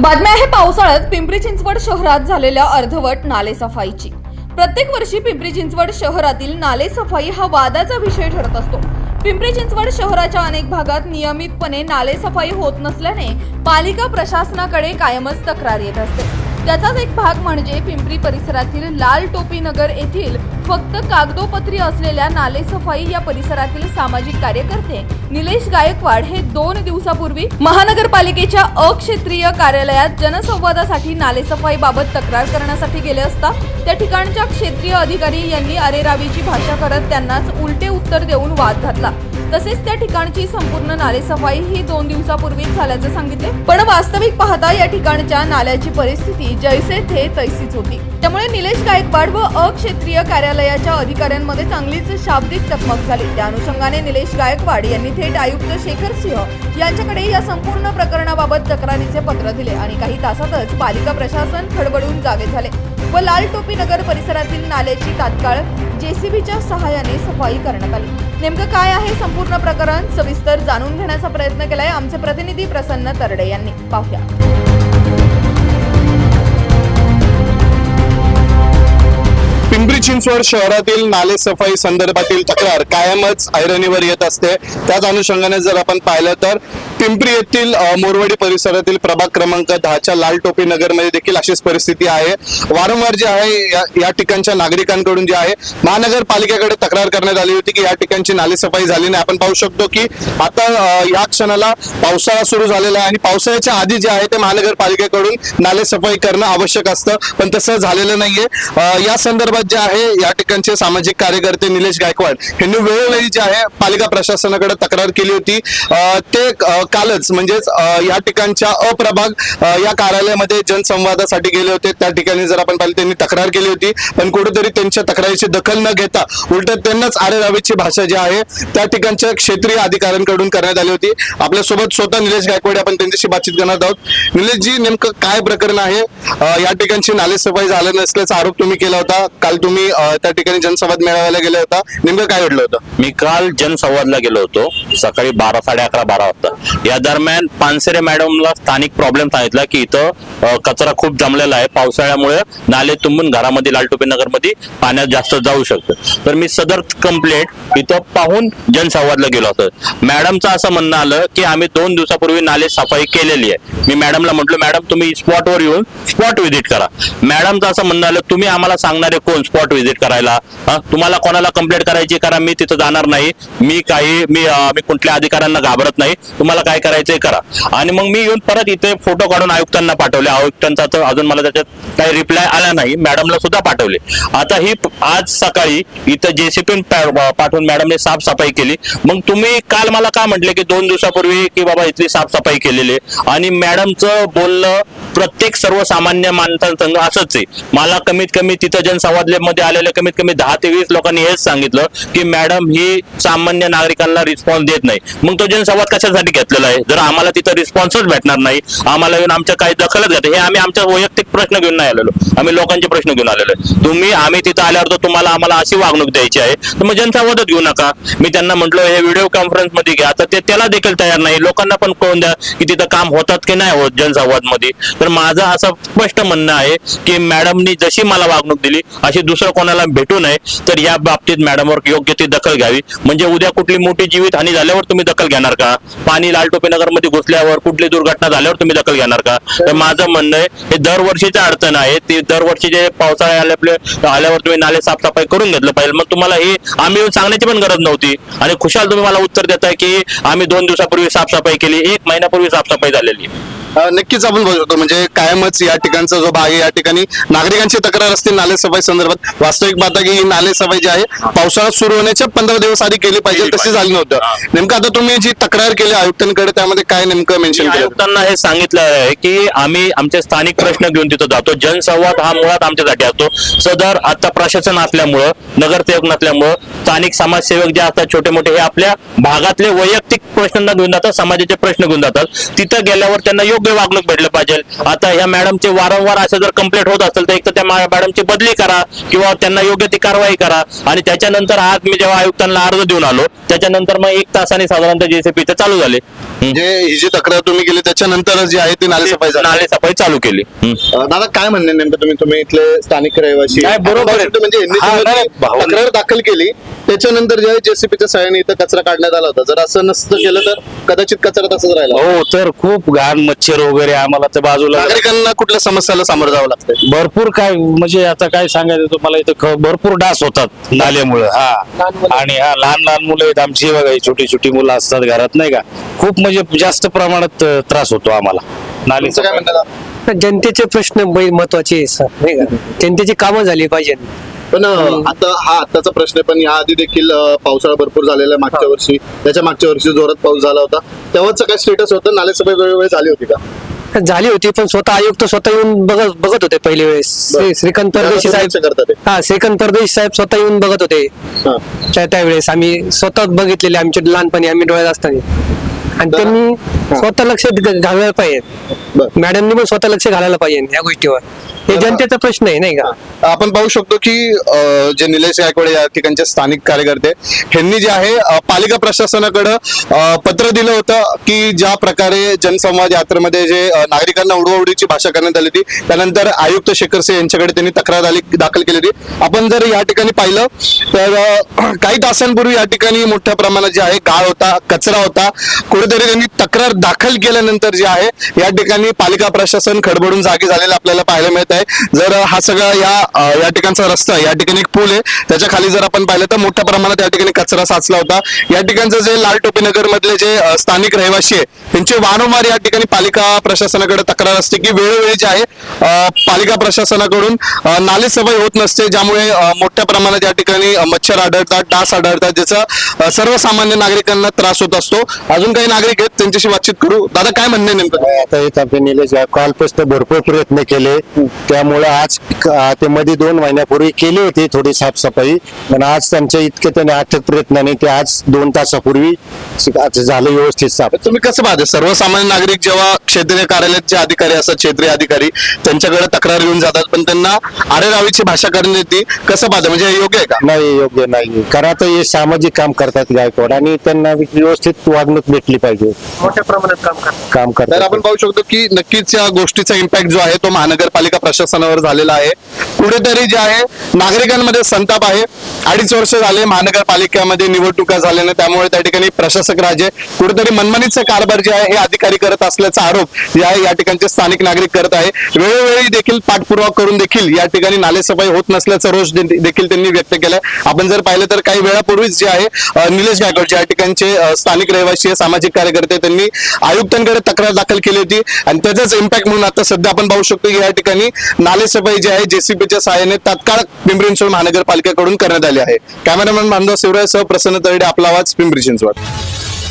बातम्या आहे पावसाळ्यात पिंपरी चिंचवड शहरात झालेल्या अर्धवट नाले सफाईची. प्रत्येक वर्षी पिंपरी चिंचवड शहरातील नाले सफाई हा वादाचा विषय ठरत असतो. पिंपरी चिंचवड शहराच्या अनेक भागात नियमितपणे नाले सफाई होत नसल्याने पालिका प्रशासनाकडे कायमच तक्रार येत असते. त्याचाच एक भाग म्हणजे पिंपरी परिसरातील लाल टोपी नगर येथील फक्त कागदोपत्री असलेल्या नालेसफाई या परिसरातील सामाजिक कार्यकर्ते निलेश गायकवाड हे दोन दिवसापूर्वी महानगरपालिकेच्या अक्षेत्रीय कार्यालयात जनसंवादासाठी नालेसफाई बाबत तक्रार करण्यासाठी गेले असता त्या ठिकाणच्या क्षेत्रीय अधिकारी यांनी अरेरावीची भाषा करत त्यांनाच उलटे उत्तर देऊन वाद घातला. तसेच त्या ठिकाणची संपूर्ण नालेसफाई ही दोन दिवसापूर्वीच झाल्याचं सांगितले. पण वास्तविक पाहता या ठिकाणच्या नाल्याची परिस्थिती जैसे थे तैसीच होती. त्यामुळे निलेश गायकवाड व अक्षेत्रीय कार्यालयाच्या अधिकाऱ्यांमध्ये चांगलीच शाब्दिक चकमक झाली. त्या अनुषंगाने निलेश गायकवाड यांनी थेट आयुक्त शेखर सिंह यांच्याकडे या संपूर्ण प्रकरणाबाबत तक्रारीचे पत्र दिले आणि काही तासातच पालिका प्रशासन खडबडून जागे झाले व लाल टोपी नगर परिसरातील नाल्याची तात्काळ जेसीबीच्या सहाय्याने सफाई करण्यात आली. नेमकं काय आहे संपूर्ण प्रकरण? सविस्तर जाणून घेण्याचा प्रयत्न केलाय आमचे प्रतिनिधी प्रसन्न तरडे यांनी. पाहूया. पिंपरी चिंचवड शहरातील नाले सफाई संदर्भातील तक्रार कायमच ऐरणीवर येत असते. त्याच अनुषंगाने जर आपण पाहिलं तर पिंपरी येथील मोरवडी मोरवाडी परिसरातील प्रभाग क्रमांक दहाच्या लाल टोपी नगरमध्ये देखील अशीच परिस्थिती आहे. वारंवार जे आहे या- या ठिकाणच्या नागरिकांकडून जे आहे महानगरपालिकेकडे तक्रार करण्यात आली होती की या ठिकाणची नालेसफाई झाली नाही. आपण पाहू शकतो की आता या क्षणाला पावसाळा सुरू झालेला आहे आणि पावसाळ्याच्या आधी जे आहे ते महानगरपालिकेकडून नालेसफाई करणं आवश्यक असतं पण तसं झालेलं नाहीये. या संदर्भात जे आहे या ठिकाणचे सामाजिक कार्यकर्ते निलेश गायकवाड यांनी वेळोवेळी जे आहे पालिका प्रशासनाकडे तक्रार केली होती. ते कालच म्हणजेच या ठिकाणच्या अप्रभाग या कार्यालयामध्ये जनसंवादासाठी गेले होते. त्या ठिकाणी जर आपण पाहिलं त्यांनी तक्रार केली होती पण कुठेतरी त्यांच्या तक्रारीची दखल न घेता उलट त्यांनाच आरेरावीची भाषा जी आहे त्या ठिकाणच्या क्षेत्रीय अधिकाऱ्यांकडून करण्यात आली होती. आपल्यासोबत स्वतः निलेश गायकवाड आपण त्यांच्याशी बातचीत करणार आहोत. निलेशजी नेमकं काय प्रकरण आहे? या ठिकाणची नालेसफाई झालं नसल्याचा आरोप तुम्ही केला होता. काल तुम्ही त्या ठिकाणी जनसंवाद मेळाव्याला गेला होता. नेमकं काय घडलं होतं? मी काल जनसंवादला गेलो होतो सकाळी बारा साडे अकरा बारा वाजता. या दरम्यान पानसरे मॅडमला स्थानिक प्रॉब्लेम सांगितला की इथं कचरा खूप जमलेला आहे. पावसाळ्यामुळे नाले तुंबून घरामध्ये लालटोपे नगरमध्ये पाण्यात जास्त जाऊ शकतं. तर मी सदर कंप्लेंट इथं पाहून जनसंवादला गेलो होतो. मॅडमचं असं म्हणणं आलं की आम्ही दोन दिवसापूर्वी नाले सफाई केलेली आहे. मी मॅडमला म्हटलं मॅडम तुम्ही स्पॉटवर येऊन स्पॉट व्हिजिट करा. मॅडमचं असं म्हणणं आलं तुम्ही आम्हाला सांगणारे कोण स्पॉट व्हिजिट करायला? तुम्हाला कोणाला कंप्लेंट करायची? कारण मी तिथं जाणार नाही. मी काही मी मी कुठल्या अधिकाऱ्यांना घाबरत नाही. तुम्हाला काय करायचंय करा. आणि मग मी येऊन परत इथे फोटो काढून आयुक्तांना पाठवले. आयुक्तांचा तर अजून मला त्याच्यात काही रिप्लाय आला नाही. मॅडमला सुद्धा पाठवले. आता ही आज सकाळी इथं जेसीपी पाठवून मॅडमने साफसफाई केली. मग तुम्ही काल मला का म्हटले की दोन दिवसापूर्वी की बाबा इथली साफसफाई केलेली आहे? आणि मॅडमचं बोलणं प्रत्येक सर्वसामान्य माणसांसंग असंच आहे. मला कमीत कमी तिथं जनसंवादमध्ये आलेल्या कमीत कमी दहा ते वीस लोकांनी हेच सांगितलं की मॅडम ही सामान्य नागरिकांना रिस्पॉन्स देत नाही. मग तो जनसंवाद कशासाठी घेतलेला आहे? जर आम्हाला तिथं रिस्पॉन्सच भेटणार नाही आम्हाला येऊन आमच्या काही दखलच घेते हे आम्ही आमच्या वैयक्तिक प्रश्न घेऊन नाही आलेलो. आम्ही लोकांचे प्रश्न घेऊन आलेलो आहे. तुम्ही आम्ही तिथं आल्यावर तर तुम्हाला आम्हाला अशी वागणूक द्यायची आहे तर मग जनसंवादच घेऊ नका. मी त्यांना म्हटलं हे व्हिडिओ कॉन्फरन्समध्ये घ्या. तर ते त्याला देखील तयार नाही. लोकांना पण कळून द्या की तिथं काम होतात की नाही होत जनसंवादमध्ये तर माझं असं स्पष्ट म्हणणं आहे की मॅडमनी जशी मला वागणूक दिली अशी दुसरं कोणाला भेटू नये तर या बाबतीत मॅडमवर योग्य ती दखल घ्यावी. म्हणजे उद्या कुठली मोठी जीवित हानी झाल्यावर तुम्ही दखल घेणार का? पाणी लालटोपे नगरमध्ये घुसल्यावर कुठली दुर्घटना झाल्यावर तुम्ही दखल घेणार का? तर माझं म्हणणं आहे हे दरवर्षीचं अडचण आहे. ते दरवर्षी जे पावसाळे आल्या आल्यावर तुम्ही नाले साफसफाई करून घेतलं पाहिजे. मग तुम्हाला हे आम्ही येऊन सांगण्याची पण गरज नव्हती. आणि खुशाल तुम्ही मला उत्तर देताय की आम्ही दोन दिवसापूर्वी साफसफाई केली एक महिन्यापूर्वी साफसफाई झालेली. आहे. नक्कीच आपण बघू शकतो म्हणजे कायमच या ठिकाणचा जो भाग आहे या ठिकाणी नागरिकांची तक्रार असते नालेसफाई संदर्भात. वास्तविक बात आहे की ही नालेसफाई जी आहे पावसाळा सुरू होण्याच्या पंधरा दिवस आधी केली पाहिजे तशी. झाली नव्हतं. नेमकं आता तुम्ही जी तक्रार केली आयुक्तांकडे त्यामध्ये काय नेमकं मेन्शन केलं? आयुक्तांना हे सांगितलं आहे की आम्ही आमचे स्थानिक प्रश्न घेऊन तिथं जातो. जनसंवाद हा मुळात आमच्यासाठी असतो. सदर आता प्रशासन असल्यामुळं नगरसेवक नसल्यामुळं स्थानिक समाजसेवक जे असतात छोटे मोठे हे आपल्या भागातले वैयक्तिक प्रश्नांना घेऊन जातात समाजाचे प्रश्न घेऊन जातात. तिथं गेल्यावर त्यांना योग्य वागणूक भेटलं पाहिजे. आता ह्या मॅडमचे वारंवार असे जर कंप्लेंट होत असेल तर एक तर त्या मॅडमची बदली करा किंवा त्यांना योग्य ती कारवाई करा. आणि त्याच्यानंतर आज मी जेव्हा आयुक्तांना अर्ज देऊन आलो त्याच्यानंतर मग एक तासाने साधारणतः जेसीपी चालू झाले. म्हणजे ही जी तक्रार तुम्ही केली त्याच्यानंतर जी आहे ती नालेसफाई झाली. नाले सफाई चालू केली. अं, दादा काय म्हणणे नेमकं तुम्ही? तुम्ही इथले स्थानिक रहिवासी नाही, बरोबर आहे. आपण म्हणजे यांनी हा, जेव्हा नाही, ती भाऊ- तक्रार दाखल केली. त्याच्यानंतर जे आहे जेसीपीच्या सहाय्याने इथं कचरा काढण्यात आला होता. जर असं नसतं केलं तर कदाचित कचरा तसंच राहिला. हो तर खूप घाण मच्छर वगैरे आम्हाला तर बाजूला नागरिकांना कुठल्या समस्याला सामोरं जावं लागतंय? भरपूर काय म्हणजे आता काय सांगायचं तुम्हाला इथं ख- भरपूर डास होतात नाल्यामुळे हा. आणि हा लहान लहान मुलं आहेत आमची बघा ही छोटी छोटी मुलं असतात घरात नाही का? खूप म्हणजे जास्त प्रमाणात अ, त्रास होतो आम्हाला. नाली तुमचं काय म्हणणं आहे? जनतेचे प्रश्न महत्त्वाचे नाही का? जनतेची कामं झाली पाहिजे पण आता हा आताचा प्रश्न आहे पण या आधी देखील पावसाळा भरपूर झालेला आहे मागच्या वर्षी. त्याच्या मागच्या वर्षी जोरात पाऊस झाला होता. तेव्हाच काय स्टेटस होतं? नालेसफाई वेळोवेळी झाली होती का? झाली होती पण स्वतः आयुक्त स्वतः येऊन बघत बघत होते पहिल्या वेळेस. श्री- श्रीकांत परदेशी साहेब करतात. हा श्रीकांत परदेशी साहेब स्वतः येऊन बघत होते. हा. त्या त्यावेळेस आम्ही स्वतः बघितलेले आमच्या लहानपणी आम्ही डोळ्यात असताना. आणि त्यांनी स्वतः लक्ष घालायला पाहिजे. मॅडमनी पण स्वतः लक्ष घालायला पाहिजे या गोष्टीवर. हे जनतेचा प्रश्न आहे नाही का? आपण पाहू शकतो की जे निलेश गायकवाड या ठिकाणचे स्थानिक कार्यकर्ते ह्यांनी जे आहे पालिका प्रशासनाकडे पत्र दिलं होतं की ज्या प्रकारे जनसंवाद यात्रेमध्ये जे नागरिकांना उडवाउडीची भाषा करण्यात आली होती त्यानंतर आयुक्त शेखर सिंह यांच्याकडे त्यांनी तक्रार आली दाखल केली होती. आपण जर या ठिकाणी पाहिलं तर काही तासांपूर्वी या ठिकाणी मोठ्या प्रमाणात जे आहे गाळ होता कचरा होता. कुठेतरी त्यांनी तक्रार दाखल केल्यानंतर जे आहे या ठिकाणी पालिका प्रशासन खडबडून जागे झालेलं आपल्याला पाहायला मिळत आहे. जर हा सगळा या या ठिकाणचा रस्ता या ठिकाणी एक पूल आहे त्याच्याखाली जर आपण पाहिलं तर मोठ्या प्रमाणात या ठिकाणी कचरा साचला होता. या ठिकाणचं जे लाल टोपीनगर मधले जे स्थानिक रहिवासी आहे त्यांची वारंवार या ठिकाणी पालिका प्रशासनाकडे तक्रार असते की वेळोवेळी जे आहे पालिका प्रशासनाकडून अं, नालेसफाई होत नसते ज्यामुळे मोठ्या प्रमाणात या ठिकाणी मच्छर आढळतात डास आढळतात ज्याचा सर्वसामान्य नागरिकांना त्रास होत असतो. अजून काही नागरिक आहेत त्यांच्याशी बातचीत करू? दादा काय म्हणणे नेमकं? आता इथं आपले निलेश कालपासून भरपूर प्रयत्न केले. त्यामुळे आज क- ते मध्ये दोन महिन्यापूर्वी केली होती थोडी साफसफाई पण आज त्यांच्या इतके त्याने अथक प्रयत्नाने ते आज दोन तासापूर्वी आज झालं व्यवस्थित साफ. तुम्ही कसं पाहता? सर्वसामान्य नागरिक जेव्हा क्षेत्रीय कार्यालयात जे अधिकारी असतात क्षेत्रीय अधिकारी त्यांच्याकडे तक्रार घेऊन जातात पण त्यांना आरेरावीची भाषा करण्यात येते कसं पाहता? म्हणजे हे योग्य आहे का? नाही योग्य नाही. कारण आता हे सामाजिक काम करतात गायकवाड आणि त्यांना व्यवस्थित वागणूक भेटली पाहिजे. मोठ्या प्रमाणात काम करतात. काम तर करतात आपण पाहू शकतो की नक्कीच या गोष्टीचा इम्पॅक्ट जो आहे तो महानगरपालिका प्रशासनावर झालेला आहे. कुठेतरी जे आहे नागरिकांमध्ये संताप आहे. अडीच वर्ष झाले महानगरपालिकेमध्ये निवडणुका झाल्याने त्यामुळे त्या ठिकाणी प्रशासक राजे कुठेतरी मनमानीचा कारभार जे आहे हे अधिकारी करत असल्याचा आरोप जे आहे या ठिकाणचे स्थानिक नागरिक करत आहे. वेळोवेळी देखील पाठपुरावा करून देखील या ठिकाणी नालेसफाई होत नसल्याचा रोष दे- देखील त्यांनी व्यक्त केलाय. आपण जर पाहिलं तर काही वेळापूर्वीच जे आहे अं, निलेश गायकवाड जे या ठिकाणचे अं, स्थानिक रहिवासी आहे, सामाजिक कार्यकर्ते त्यांनी आयुक्तांकडे तक्रार दाखल केली होती आणि त्याचाच इम्पॅक्ट म्हणून आता सध्या आपण पाहू शकतो की या ठिकाणी नालेसफाई जी आहे जेसीबीच्या सहाय्याने तात्काळ पिंपरी चिंचवड महानगरपालिकेकडून करण्यात आली आहे. कॅमेरामॅन बांधव शिवराय सह प्रसन्न तरडे आपला आवाज पिंपरी चिंचवड.